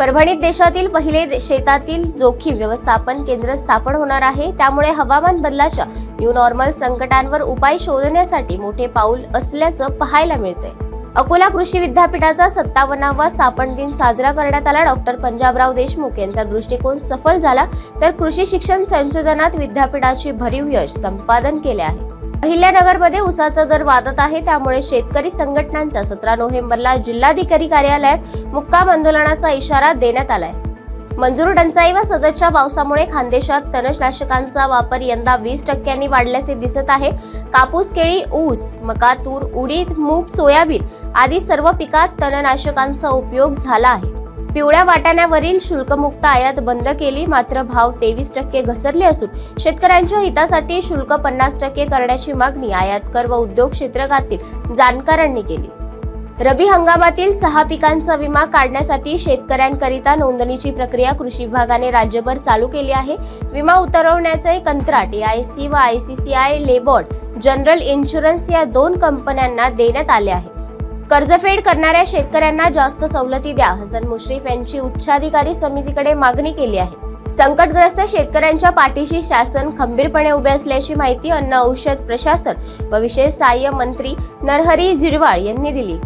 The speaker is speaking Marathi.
परभणीत देशातील पहिले दे- शेतातील जोखीम व्यवस्थापन केंद्र स्थापन होणार आहे. त्यामुळे हवामान बदलाच्या न्यू नॉर्मल संकटांवर उपाय शोधण्यासाठी मोठे पाऊल असल्याचं पाहायला मिळतंय. अकोला कृषी विद्यापीठाचा सत्तावन्नावा स्थापन दिन साजरा करण्यात आला. डॉक्टर पंजाबराव देशमुख यांचा दृष्टिकोन सफल झाला. तर कृषी शिक्षण संशोधनात विद्यापीठाचे भरीव यश संपादन केले आहे. अहिल्यानगरमध्ये उसाचा दर वादत आहे. त्यामुळे शेतकरी संघटनांचा सतरा नोव्हेंबरला जिल्हाधिकारी कार्यालयात मुक्काम आंदोलनाचा इशारा देण्यात आलाय. मंजूर टंचाई व सततच्या पावसामुळे खानदेशात तणनाशकांचा वापर यंदा वीस टक्क्यांनी वाढल्याचे दिसत आहे. कापूस केळी ऊस मका तूर उडीद मूग सोयाबीन आदी सर्व पिकात तणनाशकांचा उपयोग झाला आहे. पिवळ्या वाटाण्यावरील शुल्कमुक्त आयात बंद केली. मात्र भाव तेवीस टक्के घसरले असून शेतकऱ्यांच्या हितासाठी शुल्क पन्नास टक्के करण्याची मागणी आयातकर व उद्योग क्षेत्रातील जाणकारांनी केली. रबी हंगामातील सहा पिकांचा विमा काढण्यासाठी शेतकऱ्यांकरिता नोंदणीची प्रक्रिया कृषी विभागाने राज्यभर चालू केली आहे. विमा उतरवण्याचे कंत्राट एआयसी व I C C I Lombard general insurance या दोन कंपन्यांना देण्यात आले आहे. कर्जफेड करणाऱ्या शेतकऱ्यांना जास्त सवलती द्या हसन मुश्रीफ यांची उच्चाधिकारी समितीकडे मागणी केली आहे. संकटग्रस्त शेतकऱ्यांच्या पाठीशी शासन खंबीरपणे उभे असल्याची माहिती अन्न औषध प्रशासन व विशेष सहाय्य मंत्री नरहरी झिरवाळ यांनी दिली.